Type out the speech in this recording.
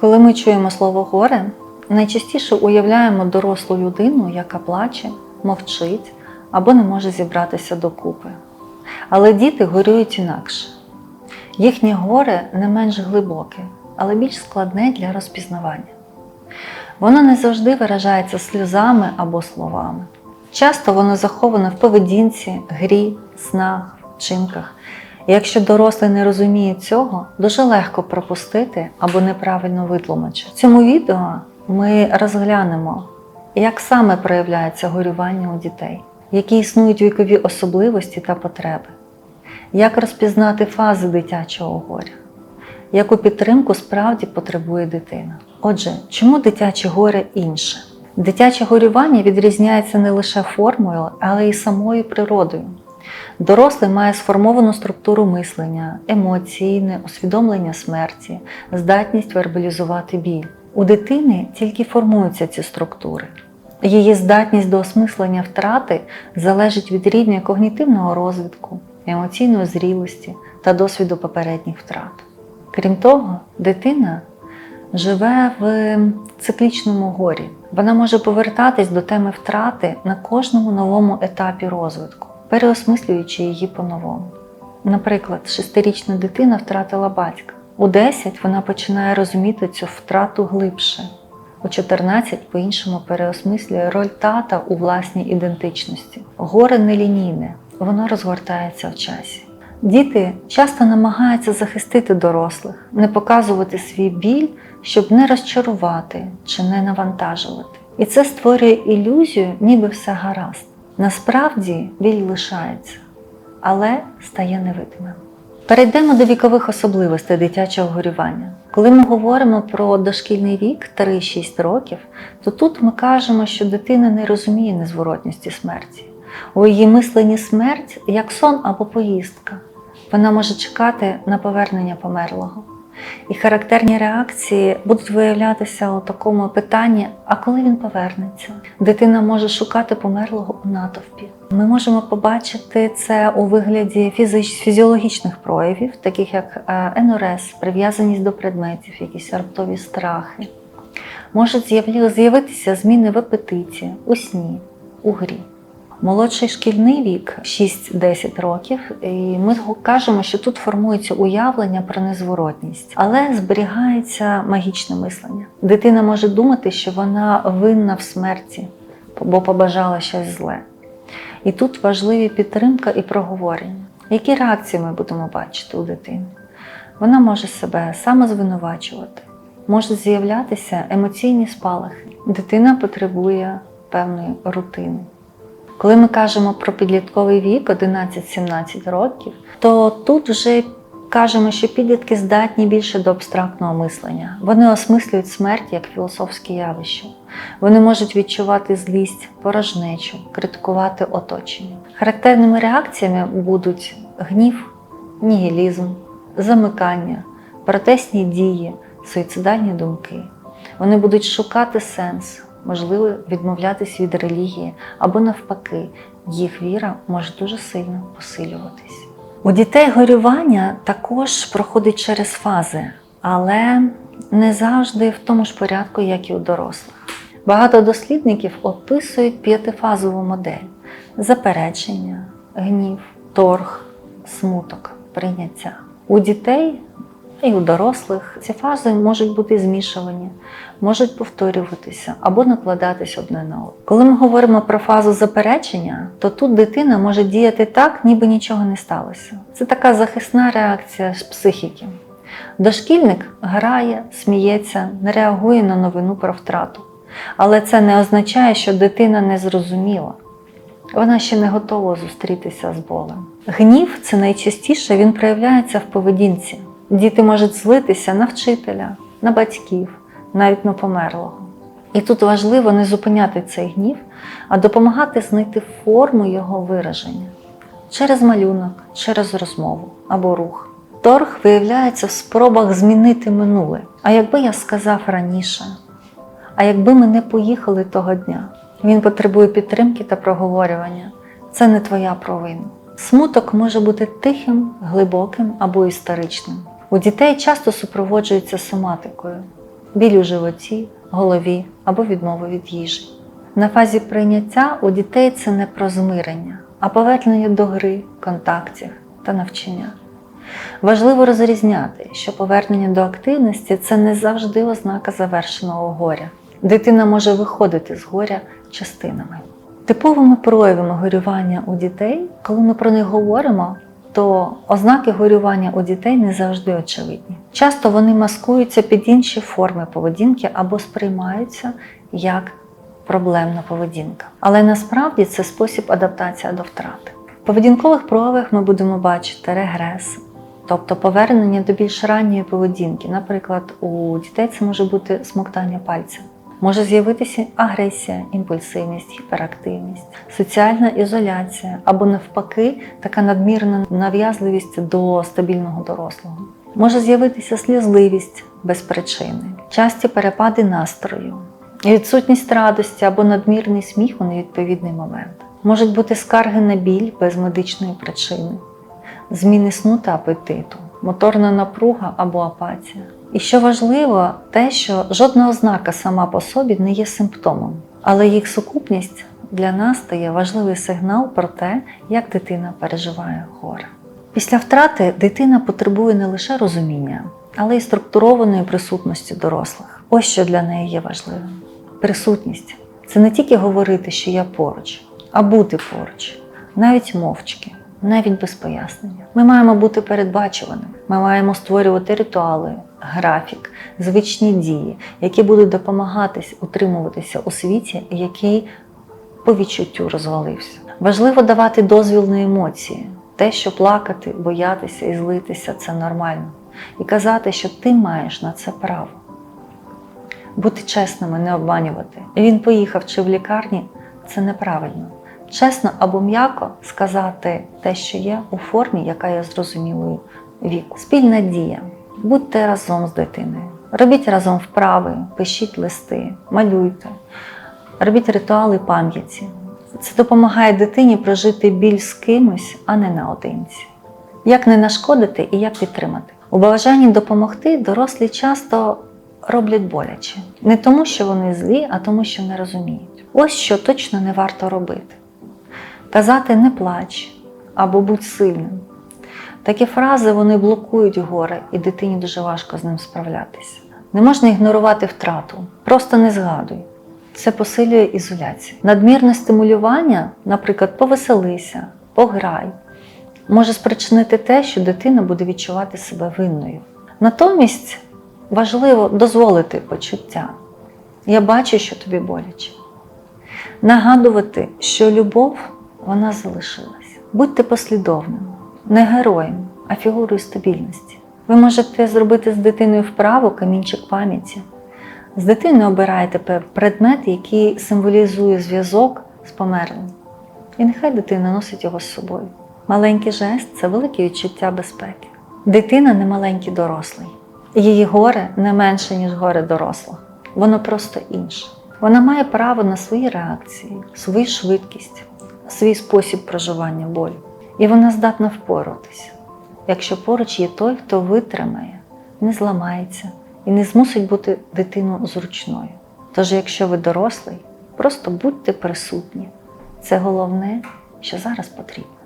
Коли ми чуємо слово горе, найчастіше уявляємо дорослу людину, яка плаче, мовчить або не може зібратися докупи. Але діти горюють інакше. Їхнє горе не менш глибоке, але більш складне для розпізнавання. Воно не завжди виражається сльозами або словами. Часто воно заховане в поведінці, грі, снах, вчинках. Якщо дорослий не розуміє цього, дуже легко пропустити або неправильно витлумачити. В цьому відео ми розглянемо, як саме проявляється горювання у дітей, які існують вікові особливості та потреби, як розпізнати фази дитячого горя, яку підтримку справді потребує дитина. Отже, чому дитяче горе інше? Дитяче горювання відрізняється не лише формою, але й самою природою. Дорослий має сформовану структуру мислення, емоційне усвідомлення смерті, здатність вербалізувати біль. У дитини тільки формуються ці структури. Її здатність до осмислення втрати залежить від рівня когнітивного розвитку, емоційної зрілості та досвіду попередніх втрат. Крім того, дитина живе в циклічному горі. Вона може повертатись до теми втрати на кожному новому етапі розвитку, переосмислюючи її по-новому. Наприклад, шестирічна дитина втратила батька. У 10 вона починає розуміти цю втрату глибше. У 14 по-іншому переосмислює роль тата у власній ідентичності. Горе нелінійне, воно розгортається в часі. Діти часто намагаються захистити дорослих, не показувати свій біль, щоб не розчарувати чи не навантажувати. І це створює ілюзію, ніби все гаразд. Насправді біль лишається, але стає невидимим. Перейдемо до вікових особливостей дитячого горювання. Коли ми говоримо про дошкільний вік 3-6 років, то тут ми кажемо, що дитина не розуміє незворотності смерті. У її мисленні смерть як сон або поїздка. Вона може чекати на повернення померлого. І характерні реакції будуть виявлятися у такому питанні: а коли він повернеться? Дитина може шукати померлого у натовпі. Ми можемо побачити це у вигляді фізіологічних проявів, таких як е, енурез, прив'язаність до предметів, якісь раптові страхи. Можуть з'явитися зміни в апетиті, у сні, у грі. Молодший шкільний вік 6-10 років, і ми кажемо, що тут формується уявлення про незворотність, але зберігається магічне мислення. Дитина може думати, що вона винна в смерті, бо побажала щось зле. І тут важливі підтримка і проговорення. Які реакції ми будемо бачити у дитини? Вона може себе самозвинувачувати, можуть з'являтися емоційні спалахи. Дитина потребує певної рутини. Коли ми кажемо про підлітковий вік 11-17 років, то тут вже кажемо, що підлітки здатні більше до абстрактного мислення. Вони осмислюють смерть як філософське явище. Вони можуть відчувати злість, порожнечу, критикувати оточення. Характерними реакціями будуть гнів, нігілізм, замикання, протестні дії, суїцидальні думки. Вони будуть шукати сенс, можливо, відмовлятись від релігії або навпаки, їх віра може дуже сильно посилюватись. У дітей горювання також проходить через фази, але не завжди в тому ж порядку, як і у дорослих. Багато дослідників описують п'ятифазову модель: заперечення, гнів, торг, смуток, прийняття. У дітей і у дорослих ці фази можуть бути змішувані, можуть повторюватися або накладатись одне на одне. Коли ми говоримо про фазу заперечення, то тут дитина може діяти так, ніби нічого не сталося. Це така захисна реакція з психіки. Дошкільник грає, сміється, не реагує на новину про втрату. Але це не означає, що дитина не зрозуміла. Вона ще не готова зустрітися з болем. Гнів це найчастіше він проявляється в поведінці. Діти можуть злитися на вчителя, на батьків, навіть на померлого. І тут важливо не зупиняти цей гнів, а допомагати знайти форму його вираження через малюнок, через розмову або рух. Торг виявляється в спробах змінити минуле. А якби я сказав раніше, а якби ми не поїхали того дня, він потребує підтримки та проговорювання. Це не твоя провина. Смуток може бути тихим, глибоким або історичним. У дітей часто супроводжується соматикою. біль у животі, голові або відмова від їжі. На фазі прийняття у дітей це не про змирення, а повернення до гри, контактів та навчання. Важливо розрізняти, що повернення до активності це не завжди ознака завершеного горя. Дитина може виходити з горя частинами. Типовими проявами горювання у дітей, коли ми про них говоримо, то ознаки горювання у дітей не завжди очевидні. Часто вони маскуються під інші форми поведінки або сприймаються як проблемна поведінка. Але насправді це спосіб адаптації до втрати. В поведінкових проявах ми будемо бачити регрес, тобто повернення до більш ранньої поведінки. Наприклад, у дітей це може бути смоктання пальця. Може з'явитися агресія, імпульсивність, гіперактивність, соціальна ізоляція або навпаки така надмірна нав'язливість до стабільного дорослого. Може з'явитися слізливість без причини, часті перепади настрою, відсутність радості або надмірний сміх у невідповідний момент. Можуть бути скарги на біль без медичної причини, зміни сну та апетиту, моторна напруга або апатія. І що важливо, те, що жодна ознака сама по собі не є симптомом, але їх сукупність для нас стає важливий сигнал про те, як дитина переживає горе. Після втрати дитина потребує не лише розуміння, але й структурованої присутності дорослих. Ось що для неї є важливим. Присутність це не тільки говорити, що я поруч, а бути поруч, навіть мовчки, навіть без пояснення. Ми маємо бути передбачуваними. Ми маємо створювати ритуали, графік, звичні дії, які будуть допомагати утримуватися у світі, який по відчуттю розвалився. Важливо давати дозвіл на емоції, те, що плакати, боятися і злитися це нормально. І казати, що ти маєш на це право. Бути чесними, не обманювати. Він поїхав чи в лікарні це неправильно. Чесно або м'яко сказати те, що є, у формі, яка є зрозумілою віку. Спільна дія. Будьте разом з дитиною. Робіть разом вправи, пишіть листи, малюйте, робіть ритуали пам'яті. Це допомагає дитині прожити біль з кимось, а не наодинці. Як не нашкодити і як підтримати? У бажанні допомогти дорослі часто роблять боляче. Не тому, що вони злі, а тому, що не розуміють. Ось що точно не варто робити. Казати не плач або будь сильним. Такі фрази вони блокують горе, і дитині дуже важко з ним справлятися. Не можна ігнорувати втрату, просто не згадуй. Це посилює ізоляцію. Надмірне стимулювання, наприклад, повеселися, пограй, може спричинити те, що дитина буде відчувати себе винною. Натомість важливо дозволити почуття. Я бачу, що тобі боляче. Нагадувати, що любов вона залишилась. Будьте послідовними, не героєм, а фігурою стабільності. Ви можете зробити з дитиною вправу камінчик пам'яті. З дитиною обираєте предмет, який символізує зв'язок з померлим. І нехай дитина носить його з собою. Маленький жест це велике відчуття безпеки. Дитина не маленький дорослий. Її горе не менше, ніж горе дорослого. Воно просто інше. Вона має право на свої реакції, свою швидкість, свій спосіб проживання болю. І вона здатна впоратися, якщо поруч є той, хто витримає, не зламається і не змусить бути дитину зручною. Тож, якщо ви дорослий, просто будьте присутні. Це головне, що зараз потрібно.